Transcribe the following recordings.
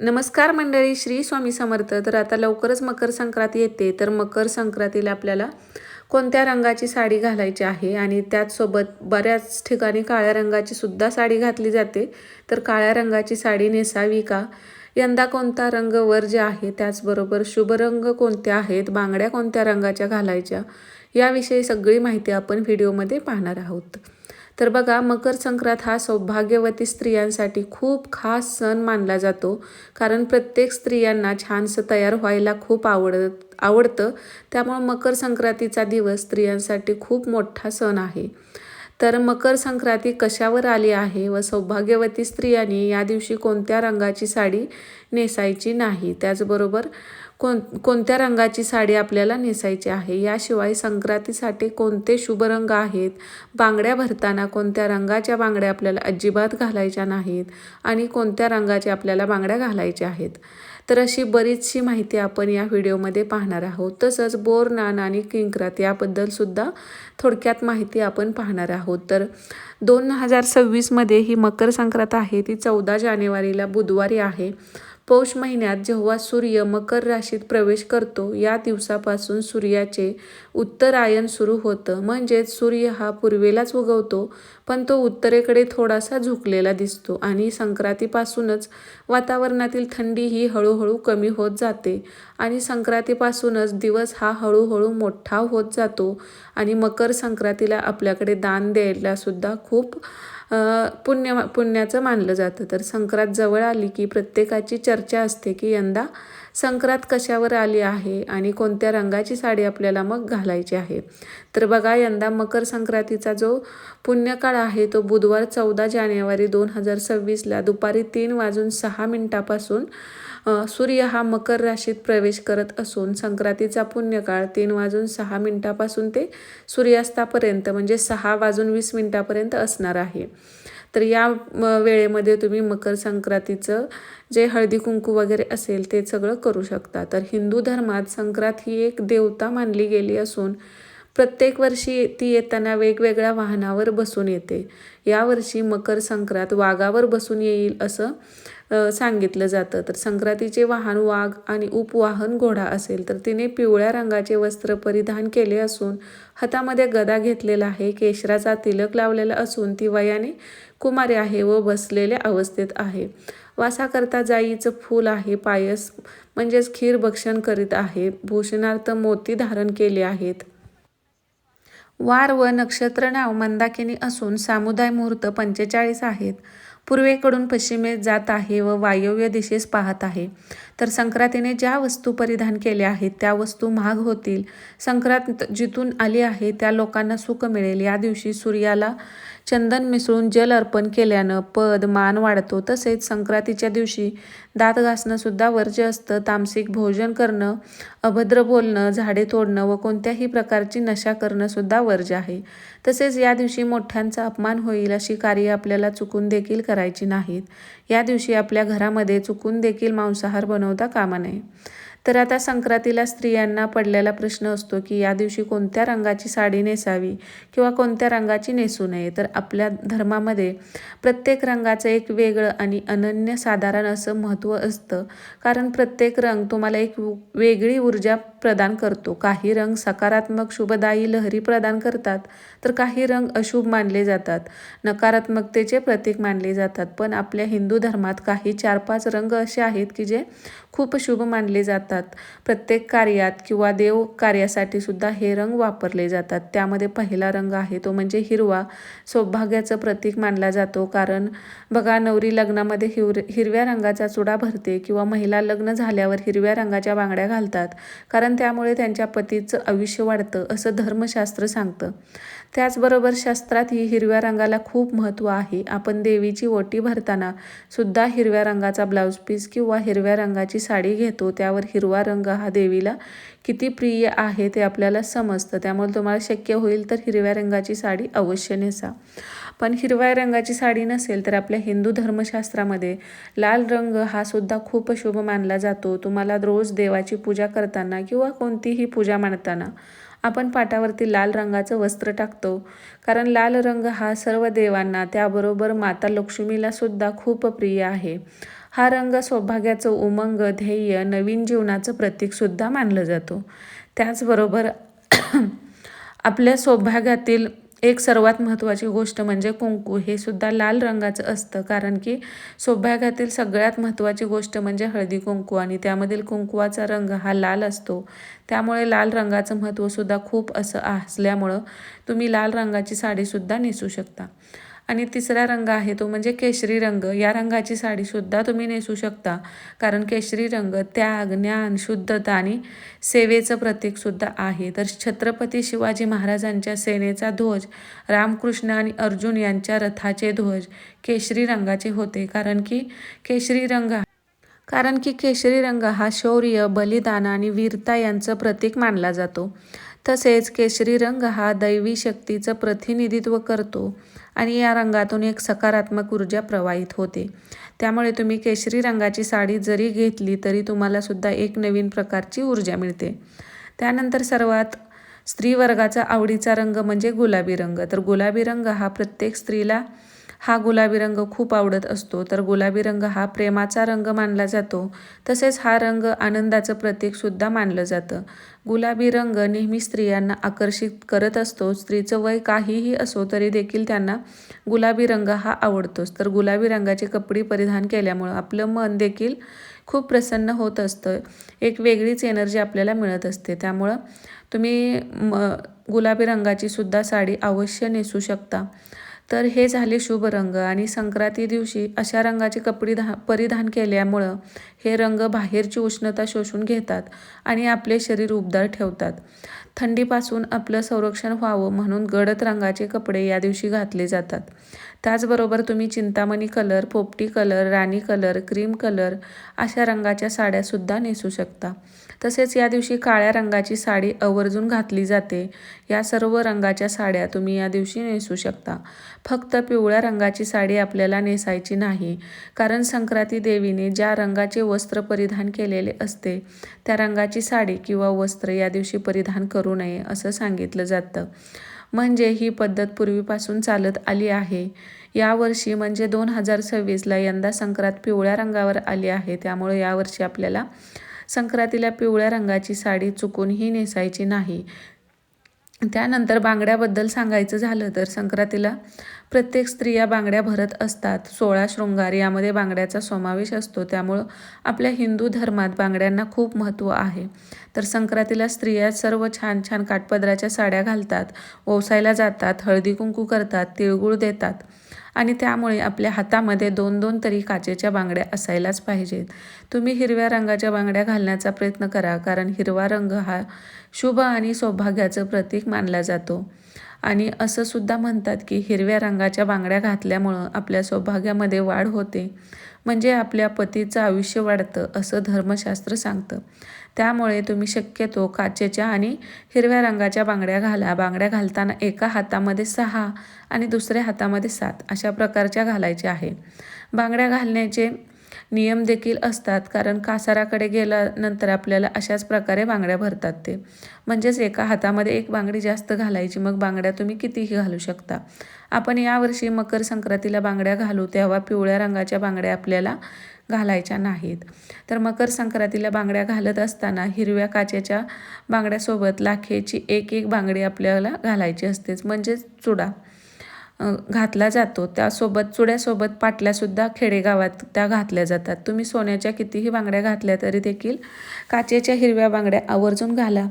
नमस्कार मंडळी श्री स्वामी समर्थ. तर आता लवकरच मकर संक्रांती येते. तर मकर संक्रांतीला आपल्याला कोणत्या रंगाची साडी घालायची आहे? आणि त्याचसोबत बऱ्याच ठिकाणी काळ्या रंगाची सुद्धा साडी घातली जाते. तर काळ्या रंगाची साडी नेसावी का? यंदा कोणता रंग वर्ज्य आहे त्याचबरोबर शुभ रंग कोणते आहेत? बांगड्या कोणत्या रंगाच्या घालायच्या? याविषयी सगळी माहिती आपण व्हिडिओमध्ये पाहणार आहोत. तर बघा मकर संक्रांत हा सौभाग्यवती स्त्रियांसाठी खूप खास सण मानला जातो. कारण प्रत्येक स्त्रियांना छानसं तयार व्हायला खूप आवडत आवडतं. त्यामुळं मकर संक्रांतीचा दिवस स्त्रियांसाठी खूप मोठा सण आहे. तर मकर संक्रांती कशावर आली आहे व सौभाग्यवती स्त्रियांनी या दिवशी कोणत्या रंगाची साडी नेसायची नाही? त्याचबरोबर कोण कोणत्या रंगाची साडी आपल्याला नेसायची आहे? याशिवाय संक्रांतीसाठी कोणते शुभ रंग आहेत? बांगड्या भरताना कोणत्या रंगाच्या बांगड्या आपल्याला अजिबात घालायच्या नाहीत? आणि कोणत्या रंगाच्या आपल्याला बांगड्या घालायच्या आहेत? तर अशी बरीचशी माहिती आपण या व्हिडिओमध्ये पाहणार आहोत. तसंच बोर नान आणि किंक्रात याबद्दलसुद्धा थोडक्यात माहिती आपण पाहणार आहोत. तर दोन हजार सव्वीसमध्ये ही मकर संक्रांत आहे. ती चौदा जानेवारीला बुधवारी आहे. पौष महिन्यात जेव्हा सूर्य मकर राशीत प्रवेश करतो या दिवसापासून सूर्याचे उत्तरायण सुरू होतं. म्हणजेच सूर्य हा पूर्वेलाच उगवतो पण तो उत्तरेकडे थोडासा झुकलेला दिसतो आणि संक्रांतीपासूनच वातावरणातील थंडी ही हळूहळू कमी होत जाते आणि संक्रांतीपासूनच दिवस हा हळूहळू मोठा होत जातो आणि मकर संक्रांतीला आपल्याकडे दान द्यायला सुद्धा खूप पुण्य पुण्याचं मानलं जातं. तर संक्रांत जवळ आली की प्रत्येकाची चर्चा असते की यंदा संक्रांत कशावर आली आहे आणि कोणत्या रंगाची साडी आपल्याला मग घालायची आहे? तर बघा यंदा मकर संक्रांतीचा जो पुण्यकाळ आहे तो बुधवार चौदा जानेवारी दोन हजार सव्वीसला दुपारी तीन वाजून सहा मिनटापासून सूर्य हा मकर राशीत प्रवेश करत असून संक्रांतीचा पुण्यकाळ तीन वाजून सहा मिनटापासून ते सूर्यास्तापर्यंत म्हणजे सहा वाजून वीस मिनटापर्यंत असणार आहे. तर या वेळेमध्ये तुम्ही मकर संक्रांतीचं जे हळदी कुंकू वगैरे असेल ते सगळं करू शकता. तर हिंदू धर्मात संक्रांत ही एक देवता मानली गेली असून प्रत्येक वर्षी ती येताना वेगवेगळ्या वाहनावर बसून येते. यावर्षी मकर संक्रांत वाघावर बसून येईल असं सांगितलं जातं. तर संक्रांतीचे वाहन वाघ आणि उपवाहन घोडा असेल तर तिने पिवळ्या रंगाचे वस्त्र परिधान केले असून हातामध्ये गदा घेतलेला आहे केशराचा तिलक लावलेला असून ती वयाने कुमारी आहे व बसलेल्या अवस्थेत आहे. वासाकरता जाईचं फूल आहे पायस म्हणजेच खीर भक्षण करीत आहे. भूषणार्थ मोती धारण केले आहेत. वार व नक्षत्र नाव मंदाकिनी असून सामुदाय मुहूर्त पंचेचाळीस आहेत. पूर्वेकडून पश्चिमेत जात आहे व वायव्य दिशेस पाहत आहे. तर संक्रांतीने ज्या वस्तू परिधान केल्या आहेत त्या वस्तू महाग होतील. संक्रांत जिथून आली आहे त्या लोकांना सुख मिळेल. या दिवशी सूर्याला चंदन मिसळून जल अर्पण केल्यानं पद मान वाढतो. तसेच संक्रांतीच्या दिवशी दात घासणंसुद्धा वर्ज्य असतं. तामसिक भोजन करणं अभद्र बोलणं झाडे तोडणं व कोणत्याही प्रकारची नशा करणंसुद्धा वर्ज्य आहे. तसेच या दिवशी मोठ्यांचा अपमान होईल अशी कार्य आपल्याला चुकून देखील करायची नाहीत. या दिवशी आपल्या घरामध्ये चुकून देखील मांसाहार बनवता कामा नये. तर आता संक्रांतीला स्त्रियांना पडलेला प्रश्न असतो की या दिवशी कोणत्या रंगाची साडी नेसावी किंवा कोणत्या रंगाची नेसू नये? तर आपल्या धर्मामध्ये प्रत्येक रंगाचं एक वेगळं आणि अनन्य साधारण असं महत्त्व असतं. कारण प्रत्येक रंग तुम्हाला एक वेगळी ऊर्जा प्रदान करतो. काही रंग सकारात्मक शुभदायी लहरी प्रदान करतात तर काही रंग अशुभ मानले जातात. नकारात्मकतेचे प्रतीक मानले जातात. पण आपल्या हिंदू धर्मात काही चार पाच रंग असे आहेत की जे खूप शुभ मानले जातात. प्रत्येक कार्यात किंवा देव कार्यासाठी सुद्धा हे रंग वापरले जातात. त्यामध्ये पहिला रंग आहे तो म्हणजे हिरवा. सौभाग्याचं प्रतीक मानला जातो कारण बघा नवरी लग्नामध्ये हिर हिरव्या रंगाचा चुडा भरते किंवा महिला लग्न झाल्यावर हिरव्या रंगाच्या बांगड्या घालतात. कारण त्यामुळे त्यांच्या पतीचं आयुष्य वाढतं असं धर्मशास्त्र सांगतं. त्याचबरोबर शास्त्रात ही हिरव्या रंगाला खूप महत्त्व आहे. आपण देवीची ओटी भरताना सुद्धा हिरव्या रंगाचा ब्लाऊज पीस किंवा हिरव्या रंगाची साडी घेतो. त्यावर हिरवा रंग हा देवीला किती प्रिय आहे ते आपल्याला समजतं. त्यामुळे तुम्हाला शक्य होईल तर हिरव्या रंगाची साडी अवश्य नेसा. पण हिरव्या रंगाची साडी नसेल तर आपल्या हिंदू धर्मशास्त्रामध्ये लाल रंग हा सुद्धा खूप शुभ मानला जातो. तुम्हाला रोज देवाची पूजा करताना किंवा कोणतीही पूजा मांडताना आपण पाटावरती लाल रंगाचं वस्त्र टाकतो. कारण लाल रंग हा सर्व देवांना त्याबरोबर माता लक्ष्मीला सुद्धा खूप प्रिय आहे. हा रंग सौभाग्याचं उमंग ध्येय नवीन जीवनाचं प्रतीकसुद्धा मानलं जातो. त्याचबरोबर आपल्या सौभाग्यातील एक सर्वात महत्त्वाची गोष्ट म्हणजे कुंकू हे सुद्धा लाल रंगाचं असतं कारण की सौभाग्यातील सगळ्यात महत्त्वाची गोष्ट म्हणजे हळदी कुंकू आणि त्यामधील कुंकुवाचा रंग हा लाल असतो. त्यामुळे लाल रंगाचं महत्त्वसुद्धा खूप असं असल्यामुळं तुम्ही लाल रंगाची साडीसुद्धा नेसू शकता. आणि तिसरा रंग आहे तो म्हणजे केशरी रंग. या रंगाची साडीसुद्धा तुम्ही नेसू शकता. कारण केशरी रंग त्याग ज्ञान शुद्धता आणि सेवेचं प्रतीकसुद्धा आहे. तर छत्रपती शिवाजी महाराजांच्या सेनेचा ध्वज रामकृष्ण आणि अर्जुन यांच्या रथाचे ध्वज केशरी रंगाचे होते. कारण की केशरी रंग कारण की केशरी रंग हा शौर्य बलिदान आणि वीरता यांचं प्रतीक मानला जातो. तसेच केशरी रंग हा दैवी शक्तीचं प्रतिनिधित्व करतो आणि या रंगातून एक सकारात्मक ऊर्जा प्रवाहित होते. त्यामुळे तुम्ही केशरी रंगाची साडी जरी घेतली तरी तुम्हाला सुद्धा एक नवीन प्रकारची ऊर्जा मिळते. त्यानंतर सर्वात स्त्री वर्गाचा आवडीचा रंग म्हणजे गुलाबी रंग. तर गुलाबी रंग हा प्रत्येक स्त्रीला हा गुलाबी रंग खूप आवडत असतो. तर गुलाबी रंग हा प्रेमाचा रंग मानला जातो. तसेच हा रंग आनंदाचं प्रतीकसुद्धा मानलं जातं. गुलाबी रंग नेहमी स्त्रियांना आकर्षित करत असतो. स्त्रीचं वय काहीही असो तरी देखील त्यांना गुलाबी रंग हा आवडतोच. तर गुलाबी रंगाचे कपडे परिधान केल्यामुळं आपलं मन देखील खूप प्रसन्न होत असतं. एक वेगळीच एनर्जी आपल्याला मिळत असते. त्यामुळं तुम्ही म गुलाबी रंगाची सुद्धा साडी अवश्य नेसू शकता. तर हे झाले शुभ रंग आणि संक्रांती दिवशी अशा रंगाचे कपडे धा परिधान केल्यामुळं हे रंग बाहेरची उष्णता शोषून घेतात आणि आपले शरीर उबदार ठेवतात. थंडीपासून आपलं संरक्षण व्हावं म्हणून गडद रंगाचे कपडे या दिवशी घातले जातात. त्याचबरोबर तुम्ही चिंतामणी कलर पोपटी कलर राणी कलर क्रीम कलर अशा रंगाच्या साड्यासुद्धा नेसू शकता. तसेच या दिवशी काळ्या रंगाची साडी आवर्जून घातली जाते. या सर्व रंगाच्या साड्या तुम्ही या दिवशी नेसू शकता. फक्त पिवळ्या रंगाची साडी आपल्याला नेसायची नाही. कारण संक्रांती देवीने ज्या रंगाचे वस्त्र परिधान केलेले असते त्या रंगाची साडी किंवा वस्त्र या दिवशी परिधान करू नये असं सांगितलं जातं. म्हणजे ही पद्धत पूर्वीपासून चालत आली आहे. यावर्षी म्हणजे दोन हजार सव्वीसला यंदा संक्रांत पिवळ्या रंगावर आली आहे. त्यामुळे यावर्षी आपल्याला संक्रांतीला पिवळ्या रंगाची साडी चुकूनही नेसायची नाही. त्यानंतर बांगड्याबद्दल सांगायचं झालं तर संक्रांतीला प्रत्येक स्त्रिया बांगड्या भरत असतात. सोळा शृंगार यामध्ये बांगड्याचा समावेश असतो. त्यामुळं आपल्या हिंदू धर्मात बांगड्यांना खूप महत्त्व आहे. तर संक्रांतीला स्त्रिया सर्व छान छान काठपदराच्या साड्या घालतात ओसायला जातात हळदी कुंकू करतात तिळगुळ देतात. आणि त्यामुळे आपल्या हातामध्ये दोन दोन तरी काचेच्या बांगड्या असायलाच पाहिजेत. तुम्ही हिरव्या रंगाच्या बांगड्या घालण्याचा प्रयत्न करा कारण हिरवा रंग हा शुभ आणि सौभाग्याचं प्रतीक मानला जातो. आणि असं सुद्धा म्हणतात की हिरव्या रंगाच्या बांगड्या घातल्यामुळं आपल्या सौभाग्यामध्ये वाढ होते. म्हणजे आपल्या पतीचं आयुष्य वाढतं असं धर्मशास्त्र सांगतं. त्यामुळे तुम्ही शक्यतो काचेच्या आणि हिरव्या रंगाच्या बांगड्या घाला. बांगड्या घालताना एका हातामध्ये सहा आणि दुसऱ्या हातामध्ये सात अशा प्रकारच्या घालायच्या आहे. बांगड्या घालण्याचे नियम देखील असतात. कारण कासाराकडे गेल्यानंतर आपल्याला अशाच प्रकारे बांगड्या भरतात ते. म्हणजेच एका हातामध्ये एक बांगडी जास्त घालायची मग बांगड्या तुम्ही कितीही घालू शकता. आपण यावर्षी मकर संक्रांतीला बांगड्या घालू तेव्हा पिवळ्या रंगाच्या बांगड्या आपल्याला घालायच्या नाहीत. तर मकर संक्रांतीला बांगड्या घालत असताना हिरव्या काचेच्या बांगड्यासोबत लाखेची एक एक बांगडी आपल्याला घालायची असतेच. म्हणजेच चुडा. घातला जातो. त्यासोबत चुड्यासोबत पाटल्यासुद्धा खेडेगावात त्या घातल्या जातात. तुम्ही सोन्याच्या कितीही बांगड्या घातल्या तरी देखील काचेच्या हिरव्या बांगड्या आवर्जून घाला.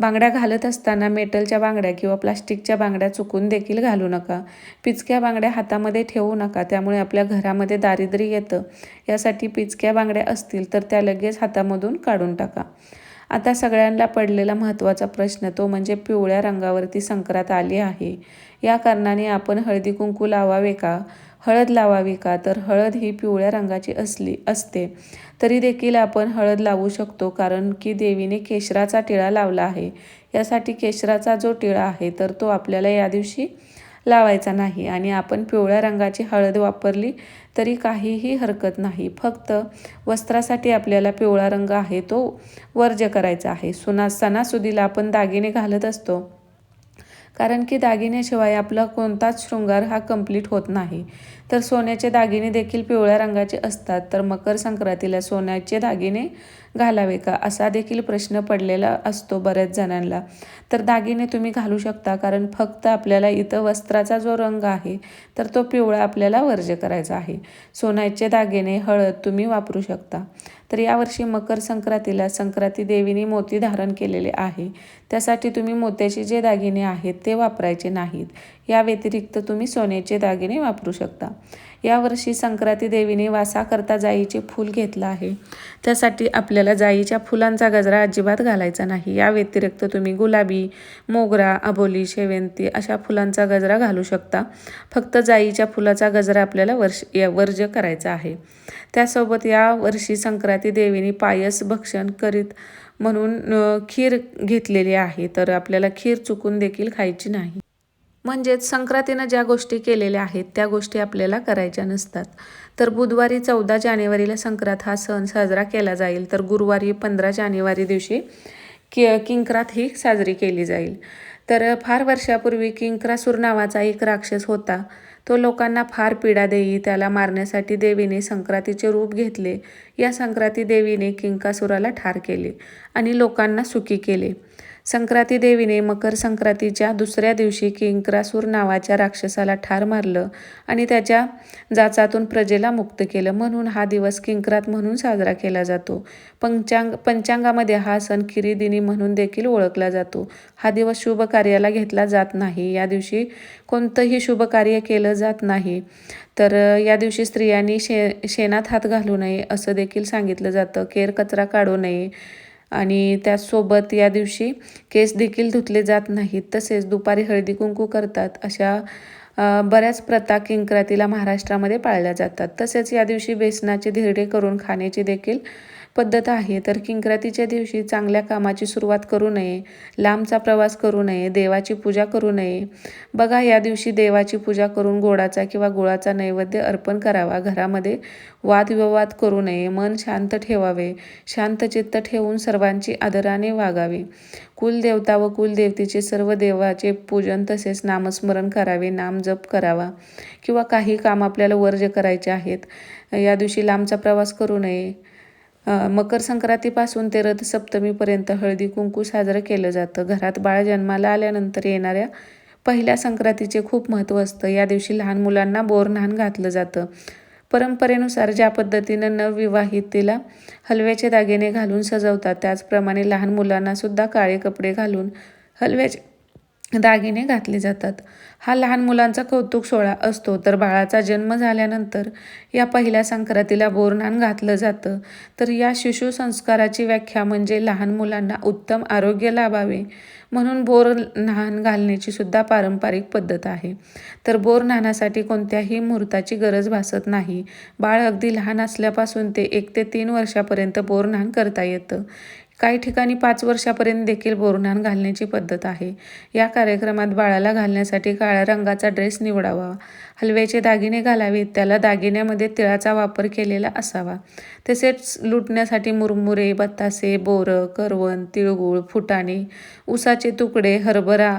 बांगड्या घालत असताना मेटलच्या बांगड्या किंवा प्लास्टिकच्या बांगड्या चुकून देखील घालू नका. पिचक्या बांगड्या हातामध्ये ठेवू नका. त्यामुळे आपल्या घरामध्ये दारिद्र्य येतं. यासाठी पिचक्या बांगड्या असतील तर त्या लगेच हातामधून काढून टाका. आता सगळ्यांना पडलेला महत्त्वाचा प्रश्न तो म्हणजे पिवळ्या रंगावरती संक्रांत आली आहे. या कारणाने आपण हळदी कुंकू लावावे का? हळद लावावी का? तर हळद ही पिवळ्या रंगाची असली असते. तरी देखील आपण हळद लावू शकतो कारण की देवीने केशराचा टिळा लावला आहे. यासाठी केशराचा जो टिळा आहे तर तो आपल्याला या दिवशी लावायचा नाही. आणि आपण पिवळ्या रंगाची हळद वापरली तरी काहीही हरकत नाही. फक्त वस्त्रासाठी आपल्याला पिवळा रंग आहे तो वर्ज्य करायचा आहे. सुना सणासुदीला आपण दागिने घालत असतो. कारण की दागिन्याशिवाय आपला कोणताच शृंगार हा कंप्लीट होत नाही. तर सोन्याचे दागिने देखील पिवळ्या रंगाचे असतात. तर मकर संक्रांतीला सोन्याचे दागिने घालावे का? असा देखील प्रश्न पडलेला असतो बऱ्याच जणांना. तर दागिने तुम्ही घालू शकता कारण फक्त आपल्याला इथं वस्त्राचा जो रंग आहे तर तो पिवळा आपल्याला वर्ज करायचा आहे. सोन्याचे दागिने हळद तुम्ही वापरू शकता. तर यावर्षी मकर संक्रांतीला संक्रांती देवीने मोती धारण केलेले आहे. त्यासाठी तुम्ही मोत्याचे जे दागिने आहेत ते वापरायचे नाहीत. या व्यतिरिक्त तुम्ही सोन्याचे दागिने वापरू शकता. यावर्षी संक्रांती देवीने वासाकरता जाईचे फूल घेतलं आहे. त्यासाठी आपल्याला जाईच्या फुलांचा गजरा अजिबात घालायचा नाही. या व्यतिरिक्त तुम्ही गुलाबी मोगरा अबोली शेवंती अशा फुलांचा गजरा घालू शकता. फक्त जाईच्या फुलाचा गजरा आपल्याला वर्ष वर्ज्य करायचा आहे. त्यासोबत या वर्षी संक्रांती देवीने पायस भक्षण करीत म्हणून खीर घेतलेली आहे. तर आपल्याला खीर चुकून देखील खायची नाही. म्हणजेच संक्रांतीनं ज्या गोष्टी केलेल्या आहेत त्या गोष्टी आपल्याला करायच्या नसतात. तर बुधवारी चौदा जानेवारीला संक्रांत हा सण साजरा केला जाईल. तर गुरुवारी पंधरा जानेवारी दिवशी कि किंक्रात ही साजरी केली जाईल. तर फार वर्षापूर्वी किंक्रासूर नावाचा एक राक्षस होता. तो लोकांना फार पीडा देई त्याला मारण्यासाठी देवीने संक्रांतीचे रूप घेतले. या संक्रांती देवीने किंकासुराला ठार केले आणि लोकांना सुखी केले. संक्रांती देवीने मकर संक्रांतीच्या दुसऱ्या दिवशी किंक्रासूर नावाच्या राक्षसाला ठार मारलं आणि त्याच्या जाचातून प्रजेला मुक्त केलं. म्हणून हा दिवस किंक्रात म्हणून साजरा केला जातो. पंचांग पंचांगामध्ये हा सण किरीदिनी म्हणून देखील ओळखला जातो. हा दिवस शुभ कार्याला घेतला जात नाही. या दिवशी कोणतंही शुभ कार्य केलं जात नाही. तर या दिवशी स्त्रियांनी शे शेणात हात घालू नये असं देखील सांगितलं जातं. केर कचरा काढू नये. आणि त्याचसोबत या दिवशी केस देखील धुतले जात नाहीत. तसेच दुपारी हळदी कुंकू करतात अशा बऱ्याच प्रथा किंक्रातीला महाराष्ट्रामध्ये पाळल्या जातात. तसेच या दिवशी बेसनाचे धिरडे करून खाण्याची देखील पद्धत आहे तर किंक्रातीच्या दिवशी चांगल्या कामाची सुरुवात करू नये लांबचा प्रवास करू नये देवाची पूजा करू नये. बघा या दिवशी देवाची पूजा करून गोडाचा किंवा गुळाचा नैवेद्य अर्पण करावा. घरामध्ये वादविवाद करू नये. मन शांत ठेवावे. शांतचित्त ठेवून सर्वांची आदराने वागावे. कुलदेवता व कुलदेवतेचे सर्व देवाचे पूजन तसेच नामस्मरण करावे. नाम जप करावा. किंवा काही काम आपल्याला वर्ज करायचे आहेत. या दिवशी लांबचा प्रवास करू नये. मकर संक्रांतीपासून ते रथसप्तमीपर्यंत हळदी कुंकू साजरं केलं जातं. घरात बाळ जन्माला आल्यानंतर येणाऱ्या पहिल्या संक्रांतीचे खूप महत्त्व असतं. या दिवशी लहान मुलांना बोरन्हाण घातलं जातं. परंपरेनुसार ज्या पद्धतीनं नवविवाहितेला हलव्याचे दागिने घालून सजवतात त्याचप्रमाणे लहान मुलांना सुद्धा काळे कपडे घालून हलव्याचे दागिने घातले जातात. हा लहान मुलांचा कौतुक सोहळा असतो. तर बाळाचा जन्म झाल्यानंतर या पहिल्या संक्रांतीला बोरनान घातलं जातं. तर या शिशु संस्काराची व्याख्या म्हणजे लहान मुलांना उत्तम आरोग्य लाभावे म्हणून बोर न्हाण घालण्याची सुद्धा पारंपरिक पद्धत आहे. तर बोर न्हाणासाठी कोणत्याही मुहूर्ताची गरज भासत नाही. बाळ अगदी लहान असल्यापासून ते एक ते तीन वर्षापर्यंत बोर न्हाण करता येतं. काही ठिकाणी पाच वर्षापर्यंत देखील बोरन्हाण घालण्याची पद्धत आहे. या कार्यक्रमात बाळाला घालण्यासाठी काळ्या रंगाचा ड्रेस निवडावा. हलव्याचे दागिने घालावेत त्याला दागिन्यामध्ये तिळाचा वापर केलेला असावा. तसेच लुटण्यासाठी मुरमुरे बत्तासे बोरं करवण तिळगुळ फुटाणे उसाचे तुकडे हरभरा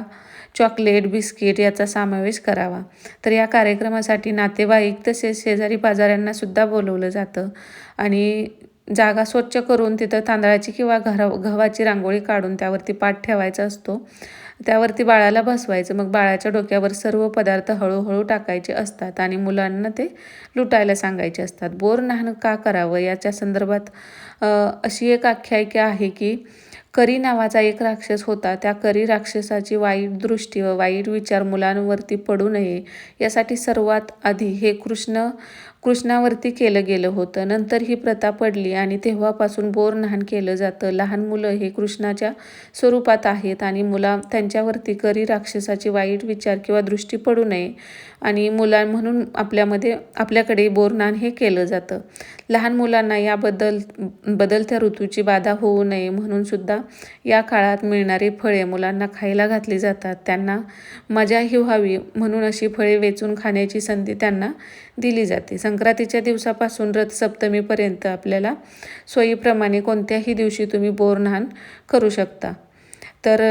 चॉकलेट बिस्किट याचा समावेश करावा. तर या कार्यक्रमासाठी नातेवाईक तसेच शेजारी पाजाऱ्यांना सुद्धा बोलवलं जातं. आणि जागा स्वच्छ करून तिथं तांदळाची किंवा घरा गव्हाची रांगोळी काढून त्यावरती पाठ ठेवायचा असतो. त्यावरती बाळाला बसवायचं. मग बाळाच्या डोक्यावर सर्व पदार्थ हळूहळू टाकायचे असतात आणि मुलांना ते लुटायला सांगायचे असतात. बोर नाहन का करावं? याच्या संदर्भात अशी एक आख्यायिका आहे की करी नावाचा एक राक्षस होता. त्या करी राक्षसाची वाईट दृष्टी व वाईट विचार मुलांवरती पडू नये यासाठी सर्वात आधी हे कृष्ण कृष्णावरती केलं गेलं होतं. नंतर ही प्रथा पडली आणि तेव्हापासून बोर नहाण केलं जातं. लहान मुलं हे कृष्णाच्या स्वरूपात आहेत आणि मुला त्यांच्यावरती करी राक्षसाची वाईट विचार किंवा दृष्टी पडू नये आणि मुलां म्हणून आपल्यामध्ये आपल्याकडे बोरनान हे केलं जातं. लहान मुलांना याबद्दल बदलत्या ऋतूची बाधा होऊ नये म्हणून सुद्धा या काळात मिळणारी फळे मुलांना खायला घातली जातात. त्यांना मजाही व्हावी म्हणून अशी फळे वेचून खाण्याची संधी त्यांना दिली जाते. संक्रांतीच्या दिवसापासून रथसप्तमीपर्यंत आपल्याला सोयीप्रमाणे कोणत्याही दिवशी तुम्ही बोरनान करू शकता. तर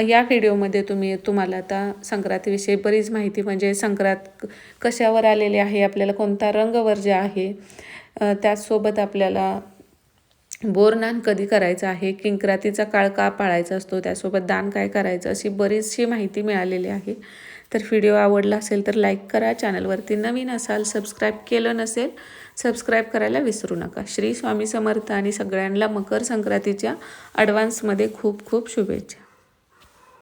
या व्हिडिओमध्ये तुम्ही तुम्हाला आता संक्रांतीविषयी बरीच माहिती म्हणजे संक्रांत कशावर आलेली आहे आपल्याला कोणता रंग वर्ज्य आहे त्याचसोबत आपल्याला बोरनान कधी करायचं आहे किंक्रातीचा काळ का पाळायचा असतो त्यासोबत दान काय करायचं अशी बरीचशी माहिती मिळालेली आहे. तर व्हिडिओ आवडला असेल तर लाईक करा. चॅनलवरती नवीन असाल सबस्क्राईब केलं नसेल सबस्क्राईब करायला विसरू नका. श्री स्वामी समर्थ आणि सगळ्यांना मकर संक्रांतीच्या ॲडव्हान्समध्ये खूप खूप शुभेच्छा.